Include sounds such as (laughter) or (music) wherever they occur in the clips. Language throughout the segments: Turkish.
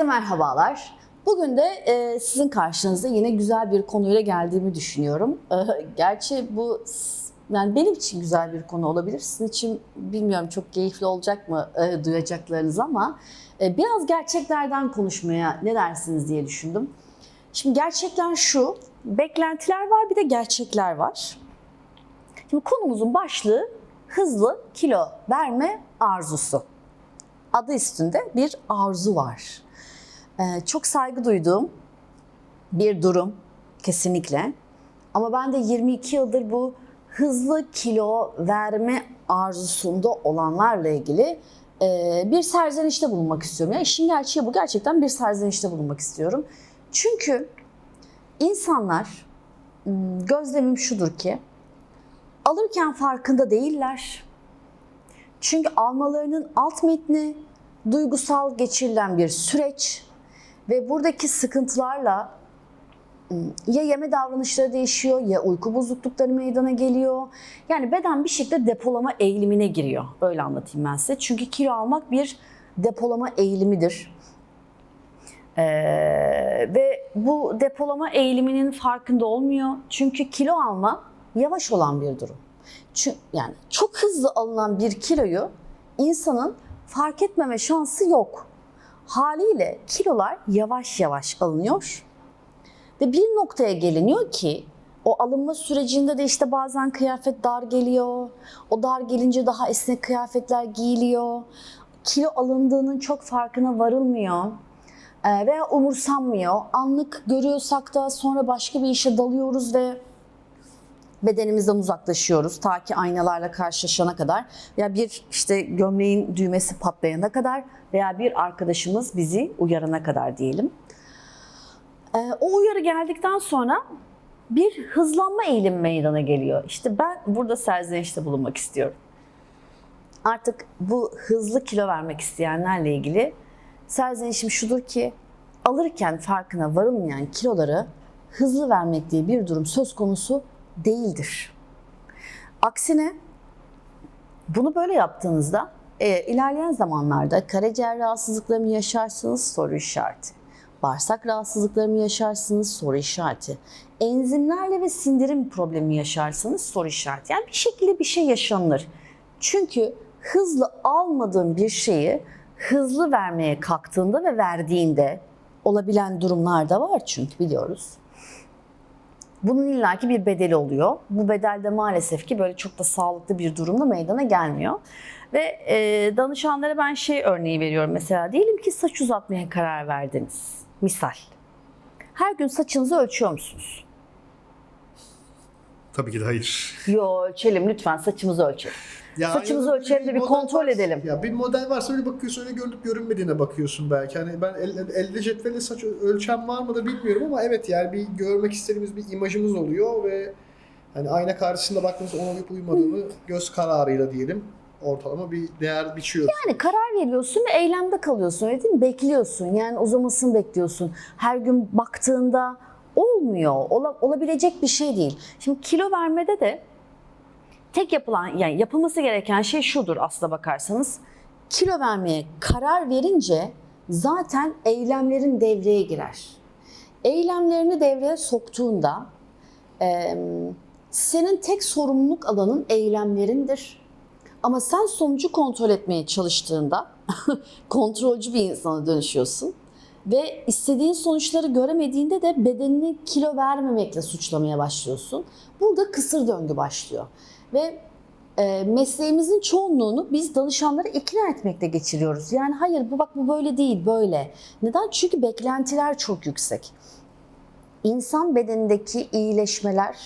Herkese merhabalar. Bugün de e, sizin karşınızda yine güzel bir konuyla geldiğimi düşünüyorum. E, gerçi bu yani benim için güzel bir konu olabilir. Sizin için bilmiyorum çok keyifli olacak mı e, duyacaklarınız ama e, biraz gerçeklerden konuşmaya ne dersiniz diye düşündüm. Şimdi gerçekler şu, beklentiler var bir de gerçekler var. Şimdi konumuzun başlığı hızlı kilo verme arzusu. Adı üstünde bir arzu var. Ee, çok saygı duyduğum bir durum kesinlikle. Ama ben de 22 yıldır bu hızlı kilo verme arzusunda olanlarla ilgili e, bir serzenişte bulunmak istiyorum. Yani işin gerçeği bu. Gerçekten bir serzenişte bulunmak istiyorum. Çünkü insanlar, hmm, gözlemim şudur ki, alırken farkında değiller. Çünkü almalarının alt metni duygusal geçirilen bir süreç ve buradaki sıkıntılarla ım, ya yeme davranışları değişiyor ya uyku bozuklukları meydana geliyor. Yani beden bir şekilde depolama eğilimine giriyor. Öyle anlatayım ben size. Çünkü kilo almak bir depolama eğilimidir. Ee, ve bu depolama eğiliminin farkında olmuyor. Çünkü kilo alma yavaş olan bir durum. Çünkü yani çok hızlı alınan bir kiloyu insanın fark etmeme şansı yok. Haliyle kilolar yavaş yavaş alınıyor ve bir noktaya geliniyor ki o alınma sürecinde de işte bazen kıyafet dar geliyor. O dar gelince daha esnek kıyafetler giyiliyor. Kilo alındığının çok farkına varılmıyor veya umursanmıyor. Anlık görüyorsak da sonra başka bir işe dalıyoruz ve bedenimizden uzaklaşıyoruz ta ki aynalarla karşılaşana kadar veya bir işte gömleğin düğmesi patlayana kadar veya bir arkadaşımız bizi uyarana kadar diyelim. Ee, o uyarı geldikten sonra bir hızlanma eğilimi meydana geliyor. İşte ben burada serzenişte bulunmak istiyorum. Artık bu hızlı kilo vermek isteyenlerle ilgili serzenişim şudur ki alırken farkına varılmayan kiloları hızlı vermek diye bir durum söz konusu değildir. Aksine bunu böyle yaptığınızda e, ilerleyen zamanlarda karaciğer rahatsızlıkları mı yaşarsınız soru işareti. Bağırsak rahatsızlıkları mı yaşarsınız soru işareti. Enzimlerle ve sindirim problemi yaşarsınız soru işareti. Yani bir şekilde bir şey yaşanır. Çünkü hızlı almadığın bir şeyi hızlı vermeye kalktığında ve verdiğinde olabilen durumlar da var çünkü biliyoruz. Bunun illaki bir bedeli oluyor. Bu bedel de maalesef ki böyle çok da sağlıklı bir durumda meydana gelmiyor. Ve e, danışanlara ben şey örneği veriyorum mesela. Diyelim ki saç uzatmaya karar verdiniz. Misal. Her gün saçınızı ölçüyor musunuz? Tabii ki de hayır. Yo ölçelim lütfen saçımızı ölçelim. Ya Saçımızı ya ölçelim de bir kontrol varsa- edelim. Ya bir model varsa öyle bakıyorsun, öyle görünüp görünmediğine bakıyorsun belki. Hani ben el, elde cetvelle saç ölçem var mı da bilmiyorum ama evet yani bir görmek istediğimiz bir imajımız oluyor ve hani ayna karşısında baktığımızda ona uyup uymadığını göz kararıyla diyelim ortalama bir değer biçiyoruz. Yani karar veriyorsun ve eylemde kalıyorsun öyle değil mi? Bekliyorsun yani uzamasını bekliyorsun. Her gün baktığında olmuyor. Ola- olabilecek bir şey değil. Şimdi kilo vermede de tek yapılan yani yapılması gereken şey şudur aslına bakarsanız. Kilo vermeye karar verince zaten eylemlerin devreye girer. Eylemlerini devreye soktuğunda e, senin tek sorumluluk alanın eylemlerindir. Ama sen sonucu kontrol etmeye çalıştığında (laughs) kontrolcü bir insana dönüşüyorsun. Ve istediğin sonuçları göremediğinde de bedenini kilo vermemekle suçlamaya başlıyorsun. Burada kısır döngü başlıyor. Ve e, mesleğimizin çoğunluğunu biz danışanları ikna etmekle geçiriyoruz. Yani hayır bu bak bu böyle değil böyle. Neden? Çünkü beklentiler çok yüksek. İnsan bedenindeki iyileşmeler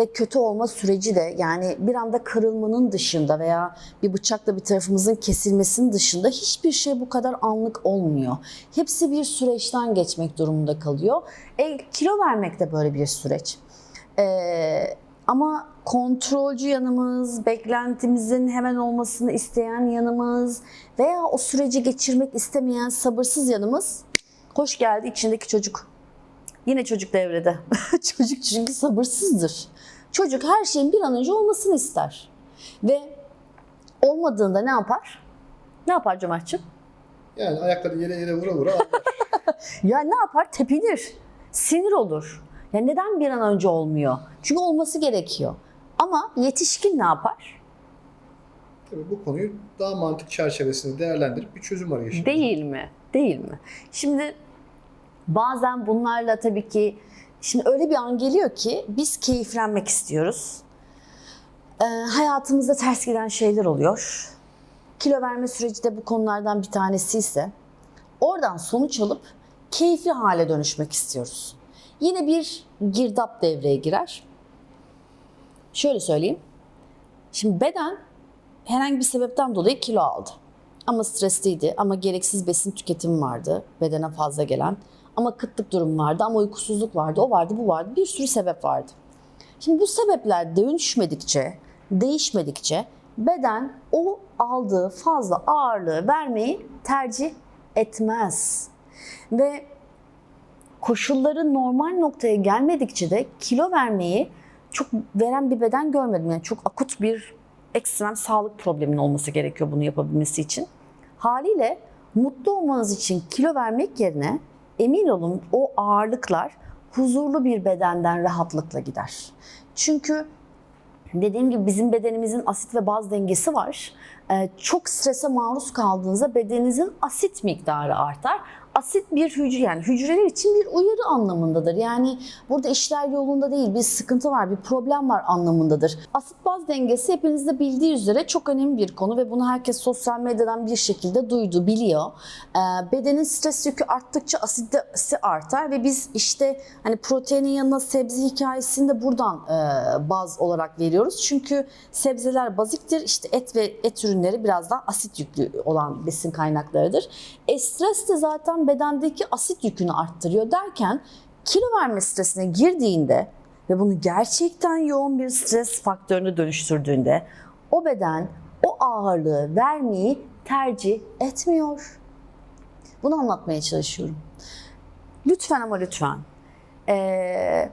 de kötü olma süreci de yani bir anda kırılmanın dışında veya bir bıçakla bir tarafımızın kesilmesinin dışında hiçbir şey bu kadar anlık olmuyor. Hepsi bir süreçten geçmek durumunda kalıyor. E, kilo vermek de böyle bir süreç. Ee, ama kontrolcü yanımız, beklentimizin hemen olmasını isteyen yanımız veya o süreci geçirmek istemeyen sabırsız yanımız hoş geldi içindeki çocuk. Yine çocuk devrede. (laughs) çocuk çünkü sabırsızdır. Çocuk her şeyin bir an önce olmasını ister. Ve olmadığında ne yapar? Ne yapar Cömert'ciğim? Yani ayakları yere yere vura vura (laughs) ya ne yapar? Tepinir. Sinir olur. Ya neden bir an önce olmuyor? Çünkü olması gerekiyor. Ama yetişkin ne yapar? Tabii bu konuyu daha mantık çerçevesinde değerlendirip bir çözüm arayışı. Değil mi? Değil mi? Şimdi bazen bunlarla tabii ki şimdi öyle bir an geliyor ki biz keyiflenmek istiyoruz. Ee, hayatımızda ters giden şeyler oluyor. Kilo verme süreci de bu konulardan bir tanesi ise oradan sonuç alıp keyifli hale dönüşmek istiyoruz. Yine bir girdap devreye girer. Şöyle söyleyeyim. Şimdi beden herhangi bir sebepten dolayı kilo aldı. Ama stresliydi, ama gereksiz besin tüketimi vardı bedene fazla gelen. Ama kıtlık durumu vardı, ama uykusuzluk vardı, o vardı, bu vardı. Bir sürü sebep vardı. Şimdi bu sebepler dönüşmedikçe, değişmedikçe beden o aldığı fazla ağırlığı vermeyi tercih etmez. Ve koşulları normal noktaya gelmedikçe de kilo vermeyi çok veren bir beden görmedim. Yani çok akut bir ekstrem sağlık probleminin olması gerekiyor bunu yapabilmesi için. Haliyle mutlu olmanız için kilo vermek yerine emin olun o ağırlıklar huzurlu bir bedenden rahatlıkla gider. Çünkü dediğim gibi bizim bedenimizin asit ve baz dengesi var. Ee, çok strese maruz kaldığınızda bedeninizin asit miktarı artar. Asit bir hücre yani hücreler için bir uyarı anlamındadır. Yani burada işler yolunda değil, bir sıkıntı var, bir problem var anlamındadır. Asit baz dengesi hepiniz de bildiği üzere çok önemli bir konu ve bunu herkes sosyal medyadan bir şekilde duydu, biliyor. Ee, bedenin stres yükü arttıkça asitisi artar ve biz işte hani proteinin yanına sebze hikayesini de buradan e, baz olarak veriyoruz. Çünkü sebzeler baziktir. İşte et ve et ürünleri biraz daha asit yüklü olan besin kaynaklarıdır. E, stres de zaten bedendeki asit yükünü arttırıyor derken kilo verme stresine girdiğinde ve bunu gerçekten yoğun bir stres faktörüne dönüştürdüğünde o beden o ağırlığı vermeyi tercih etmiyor. Bunu anlatmaya çalışıyorum. Lütfen ama lütfen ee,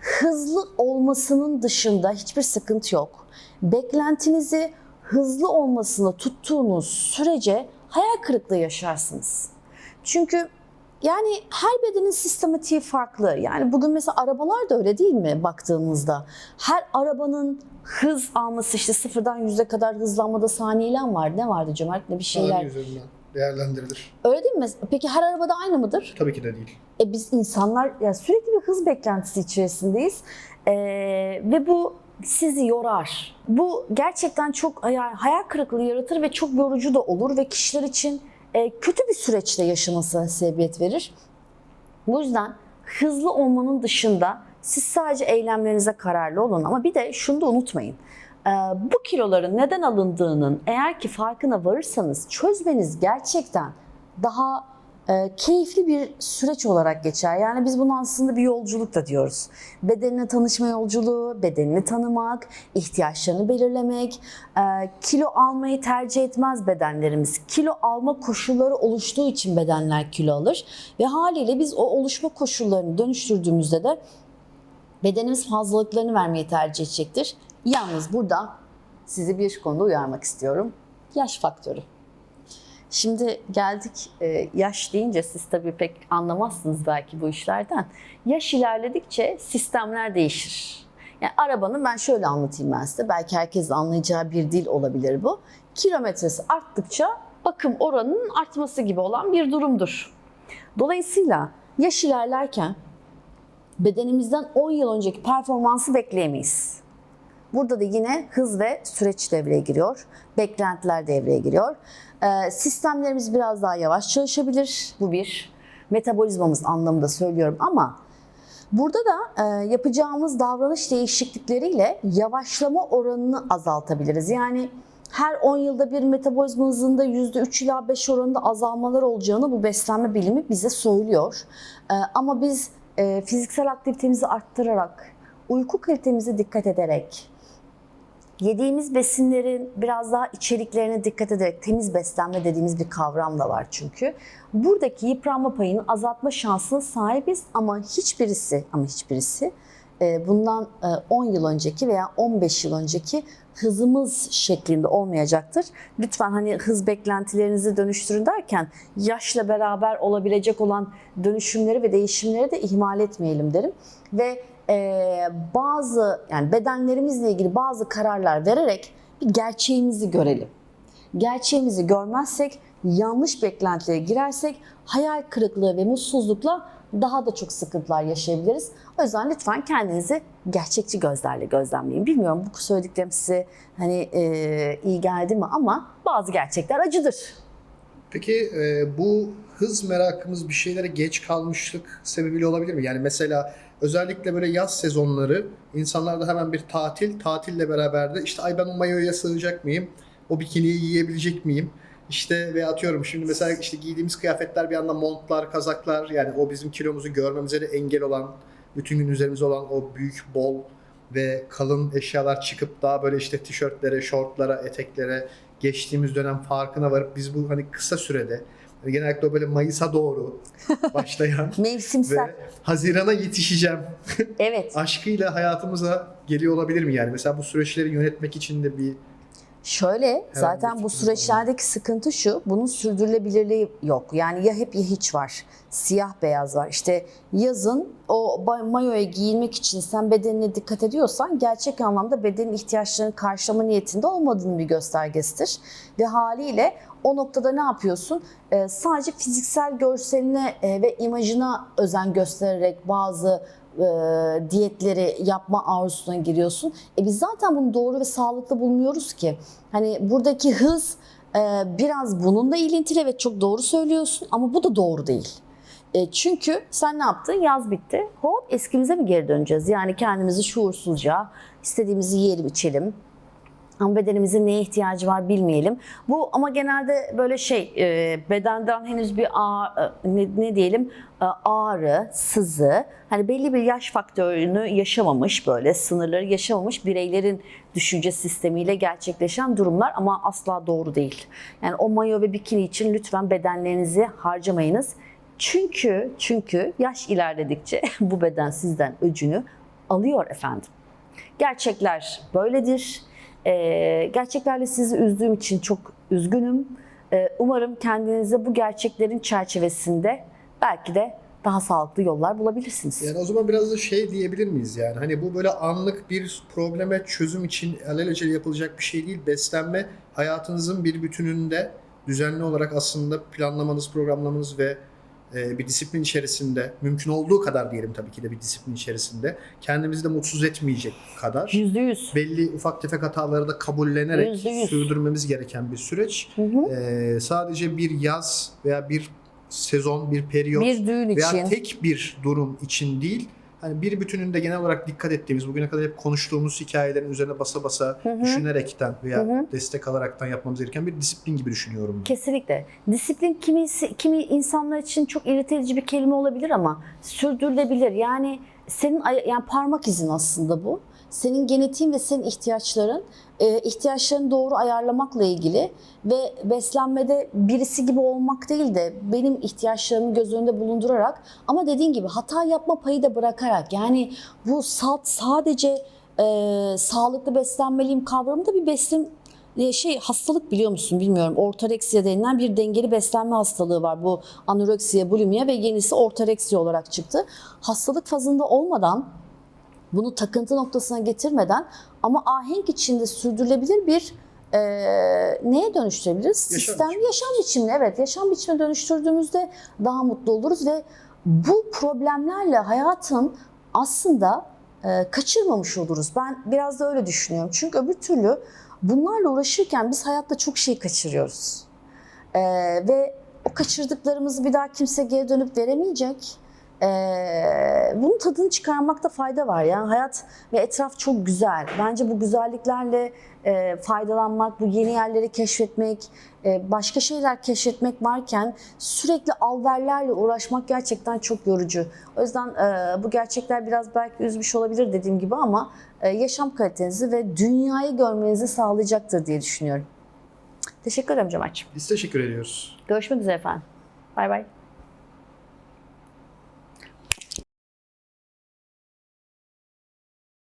hızlı olmasının dışında hiçbir sıkıntı yok. Beklentinizi hızlı olmasını tuttuğunuz sürece hayal kırıklığı yaşarsınız. Çünkü yani her bedenin sistematiği farklı. Yani bugün mesela arabalar da öyle değil mi baktığımızda? Her arabanın hız alması işte sıfırdan yüze kadar hızlanmada saniyeler var. Ne vardı Cömert? Ne bir şeyler. Saniye üzerinden değerlendirilir. Öyle değil mi? Peki her arabada aynı mıdır? Tabii ki de değil. E biz insanlar ya sürekli bir hız beklentisi içerisindeyiz E, ve bu sizi yorar. Bu gerçekten çok hayal, hayal kırıklığı yaratır ve çok yorucu da olur ve kişiler için e, kötü bir süreçte yaşamasına sebebiyet verir. Bu yüzden hızlı olmanın dışında siz sadece eylemlerinize kararlı olun ama bir de şunu da unutmayın. E, bu kiloların neden alındığının eğer ki farkına varırsanız çözmeniz gerçekten daha e, keyifli bir süreç olarak geçer. Yani biz bunu aslında bir yolculuk da diyoruz. Bedenine tanışma yolculuğu, bedenini tanımak, ihtiyaçlarını belirlemek, e, kilo almayı tercih etmez bedenlerimiz. Kilo alma koşulları oluştuğu için bedenler kilo alır ve haliyle biz o oluşma koşullarını dönüştürdüğümüzde de bedenimiz fazlalıklarını vermeyi tercih edecektir. Yalnız burada sizi bir konuda uyarmak istiyorum. Yaş faktörü. Şimdi geldik e, yaş deyince siz tabii pek anlamazsınız belki bu işlerden. Yaş ilerledikçe sistemler değişir. Yani arabanın ben şöyle anlatayım ben size. Belki herkesin anlayacağı bir dil olabilir bu. Kilometresi arttıkça bakım oranının artması gibi olan bir durumdur. Dolayısıyla yaş ilerlerken bedenimizden 10 yıl önceki performansı bekleyemeyiz. Burada da yine hız ve süreç devreye giriyor. Beklentiler devreye giriyor. Ee, sistemlerimiz biraz daha yavaş çalışabilir. Bu bir. Metabolizmamız anlamında söylüyorum ama burada da e, yapacağımız davranış değişiklikleriyle yavaşlama oranını azaltabiliriz. Yani her 10 yılda bir metabolizma hızında %3 ila 5 oranında azalmalar olacağını bu beslenme bilimi bize söylüyor. Ee, ama biz e, fiziksel aktivitemizi arttırarak, uyku kalitemize dikkat ederek, yediğimiz besinlerin biraz daha içeriklerine dikkat ederek temiz beslenme dediğimiz bir kavram da var çünkü. Buradaki yıpranma payını azaltma şansına sahibiz ama hiçbirisi ama hiçbirisi e, bundan e, 10 yıl önceki veya 15 yıl önceki hızımız şeklinde olmayacaktır. Lütfen hani hız beklentilerinizi dönüştürün derken yaşla beraber olabilecek olan dönüşümleri ve değişimleri de ihmal etmeyelim derim. Ve e, bazı yani bedenlerimizle ilgili bazı kararlar vererek bir gerçeğimizi görelim. Gerçeğimizi görmezsek, yanlış beklentilere girersek hayal kırıklığı ve mutsuzlukla daha da çok sıkıntılar yaşayabiliriz. O yüzden lütfen kendinizi gerçekçi gözlerle gözlemleyin. Bilmiyorum bu söylediklerim size hani e, iyi geldi mi ama bazı gerçekler acıdır. Peki e, bu hız merakımız bir şeylere geç kalmışlık sebebiyle olabilir mi? Yani mesela özellikle böyle yaz sezonları insanlarda hemen bir tatil, tatille beraber de işte ay ben o mayoya sığacak mıyım? O bikiniyi giyebilecek miyim? İşte ve atıyorum şimdi mesela işte giydiğimiz kıyafetler bir anda montlar, kazaklar yani o bizim kilomuzu görmemize de engel olan, bütün gün üzerimizde olan o büyük, bol ve kalın eşyalar çıkıp daha böyle işte tişörtlere, şortlara, eteklere geçtiğimiz dönem farkına varıp biz bu hani kısa sürede genellikle böyle Mayıs'a doğru (laughs) başlayan Mevsimsel. ve Haziran'a yetişeceğim (laughs) Evet. aşkıyla hayatımıza geliyor olabilir mi yani? Mesela bu süreçleri yönetmek için de bir Şöyle zaten bir bu süreçlerdeki sıkıntı şu, bunun sürdürülebilirliği yok. Yani ya hep ya hiç var. Siyah beyaz var. İşte yazın o mayoya giyinmek için sen bedenine dikkat ediyorsan gerçek anlamda bedenin ihtiyaçlarını karşılama niyetinde olmadığının bir göstergesidir. Ve haliyle o noktada ne yapıyorsun? Ee, sadece fiziksel görseline e, ve imajına özen göstererek bazı e, diyetleri yapma arzusuna giriyorsun. E biz zaten bunu doğru ve sağlıklı bulmuyoruz ki. Hani buradaki hız e, biraz bununla ilintili ve çok doğru söylüyorsun ama bu da doğru değil. E, çünkü sen ne yaptın? Yaz bitti. Hop eskimize mi geri döneceğiz? Yani kendimizi şuursuzca istediğimizi yiyelim içelim. Ama bedenimizin neye ihtiyacı var bilmeyelim. Bu ama genelde böyle şey e, bedenden henüz bir ağ, e, ne, ne diyelim e, ağrı, sızı hani belli bir yaş faktörünü yaşamamış böyle sınırları yaşamamış bireylerin düşünce sistemiyle gerçekleşen durumlar ama asla doğru değil. Yani o mayo ve bikini için lütfen bedenlerinizi harcamayınız. Çünkü çünkü yaş ilerledikçe (laughs) bu beden sizden öcünü alıyor efendim. Gerçekler böyledir. Ee, gerçeklerle sizi üzdüğüm için çok üzgünüm. Ee, umarım kendinize bu gerçeklerin çerçevesinde belki de daha sağlıklı yollar bulabilirsiniz. yani o zaman biraz da şey diyebilir miyiz yani? Hani bu böyle anlık bir probleme çözüm için alelacele yapılacak bir şey değil. Beslenme hayatınızın bir bütününde düzenli olarak aslında planlamanız, programlamanız ve e, bir disiplin içerisinde mümkün olduğu kadar diyelim tabii ki de bir disiplin içerisinde kendimizi de mutsuz etmeyecek kadar Yüzde yüz. belli ufak tefek hataları da kabullenerek Yüzde yüz. sürdürmemiz gereken bir süreç. Hı hı. Ee, sadece bir yaz veya bir sezon, bir periyot Bir veya için. tek bir durum için değil. Hani bir bütününde genel olarak dikkat ettiğimiz, bugüne kadar hep konuştuğumuz hikayelerin üzerine basa basa hı. düşünerekten veya Hı hı. destek alaraktan yapmamız gereken bir disiplin gibi düşünüyorum. ben. Kesinlikle. Disiplin kimi, kimi insanlar için çok irite bir kelime olabilir ama sürdürülebilir. Yani senin yani parmak izin aslında bu. Senin genetiğin ve senin ihtiyaçların, e, ihtiyaçlarını doğru ayarlamakla ilgili ve beslenmede birisi gibi olmak değil de benim ihtiyaçlarımı göz önünde bulundurarak ama dediğin gibi hata yapma payı da bırakarak yani bu salt sadece e, sağlıklı beslenmeliyim kavramı da bir beslen e, şey hastalık biliyor musun bilmiyorum. Ortoreksiya denilen bir dengeli beslenme hastalığı var. Bu anoreksiya, bulimia ve yenisi ortoreksiya olarak çıktı. Hastalık fazında olmadan bunu takıntı noktasına getirmeden ama ahenk içinde sürdürülebilir bir e, neye dönüştürebiliriz? Yaşam Sistem, biçimi. yaşam biçimine evet yaşam biçimine dönüştürdüğümüzde daha mutlu oluruz ve bu problemlerle hayatın aslında e, kaçırmamış oluruz. Ben biraz da öyle düşünüyorum. Çünkü öbür türlü bunlarla uğraşırken biz hayatta çok şey kaçırıyoruz. E, ve o kaçırdıklarımızı bir daha kimse geri dönüp veremeyecek. E, bunun tadını çıkarmakta fayda var. Yani hayat ve etraf çok güzel. Bence bu güzelliklerle e, faydalanmak, bu yeni yerleri keşfetmek, e, başka şeyler keşfetmek varken sürekli alverlerle uğraşmak gerçekten çok yorucu. O yüzden e, bu gerçekler biraz belki üzmüş olabilir dediğim gibi ama e, yaşam kalitenizi ve dünyayı görmenizi sağlayacaktır diye düşünüyorum. Teşekkür ederim Cemal'ciğim. Biz teşekkür ediyoruz. Görüşmek üzere efendim. Bay bay.